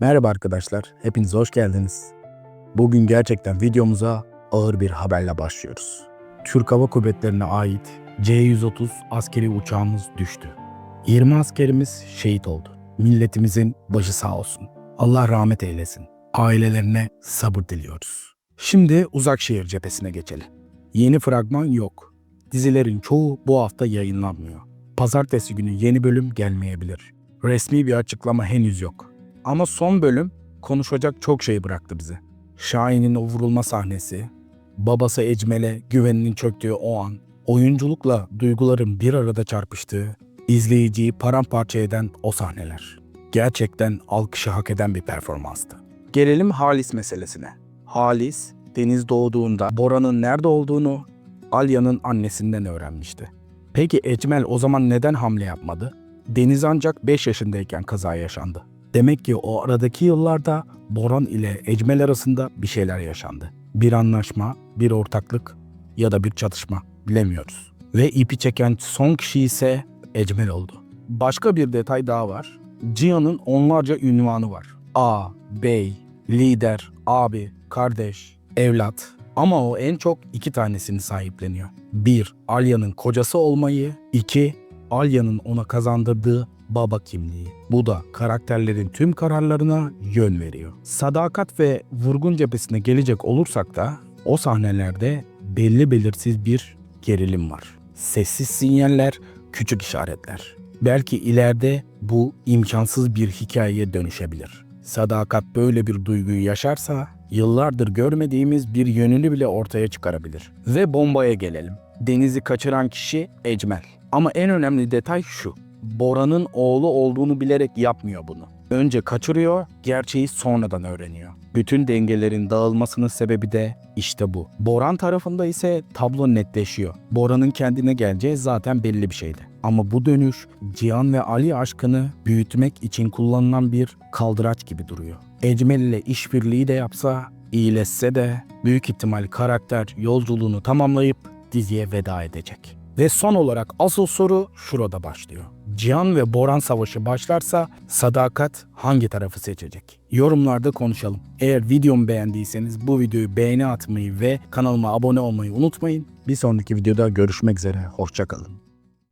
Merhaba arkadaşlar, hepiniz hoş geldiniz. Bugün gerçekten videomuza ağır bir haberle başlıyoruz. Türk Hava Kuvvetleri'ne ait C-130 askeri uçağımız düştü. 20 askerimiz şehit oldu. Milletimizin başı sağ olsun. Allah rahmet eylesin. Ailelerine sabır diliyoruz. Şimdi Uzakşehir cephesine geçelim. Yeni fragman yok. Dizilerin çoğu bu hafta yayınlanmıyor. Pazartesi günü yeni bölüm gelmeyebilir. Resmi bir açıklama henüz yok. Ama son bölüm konuşacak çok şey bıraktı bize. Şahin'in o vurulma sahnesi, babası Ecmel'e güveninin çöktüğü o an, oyunculukla duyguların bir arada çarpıştığı, izleyiciyi paramparça eden o sahneler. Gerçekten alkışı hak eden bir performanstı. Gelelim Halis meselesine. Halis, Deniz doğduğunda Bora'nın nerede olduğunu Alya'nın annesinden öğrenmişti. Peki Ecmel o zaman neden hamle yapmadı? Deniz ancak 5 yaşındayken kaza yaşandı. Demek ki o aradaki yıllarda Boran ile Ecmel arasında bir şeyler yaşandı. Bir anlaşma, bir ortaklık ya da bir çatışma bilemiyoruz. Ve ipi çeken son kişi ise Ecmel oldu. Başka bir detay daha var. Cihan'ın onlarca ünvanı var. A, bey, lider, abi, kardeş, evlat. Ama o en çok iki tanesini sahipleniyor. Bir, Alya'nın kocası olmayı. iki Alya'nın ona kazandırdığı baba kimliği. Bu da karakterlerin tüm kararlarına yön veriyor. Sadakat ve vurgun cephesine gelecek olursak da o sahnelerde belli belirsiz bir gerilim var. Sessiz sinyaller, küçük işaretler. Belki ileride bu imkansız bir hikayeye dönüşebilir. Sadakat böyle bir duyguyu yaşarsa yıllardır görmediğimiz bir yönünü bile ortaya çıkarabilir. Ve bombaya gelelim. Deniz'i kaçıran kişi Ecmel. Ama en önemli detay şu. Bora'nın oğlu olduğunu bilerek yapmıyor bunu. Önce kaçırıyor, gerçeği sonradan öğreniyor. Bütün dengelerin dağılmasının sebebi de işte bu. Boran tarafında ise tablo netleşiyor. Bora'nın kendine geleceği zaten belli bir şeydi. Ama bu dönüş Cihan ve Ali aşkını büyütmek için kullanılan bir kaldıraç gibi duruyor. Ecmel ile işbirliği de yapsa, iyileşse de büyük ihtimal karakter yolculuğunu tamamlayıp diziye veda edecek. Ve son olarak asıl soru şurada başlıyor. Cihan ve Boran savaşı başlarsa Sadakat hangi tarafı seçecek? Yorumlarda konuşalım. Eğer videomu beğendiyseniz bu videoyu beğeni atmayı ve kanalıma abone olmayı unutmayın. Bir sonraki videoda görüşmek üzere. Hoşçakalın.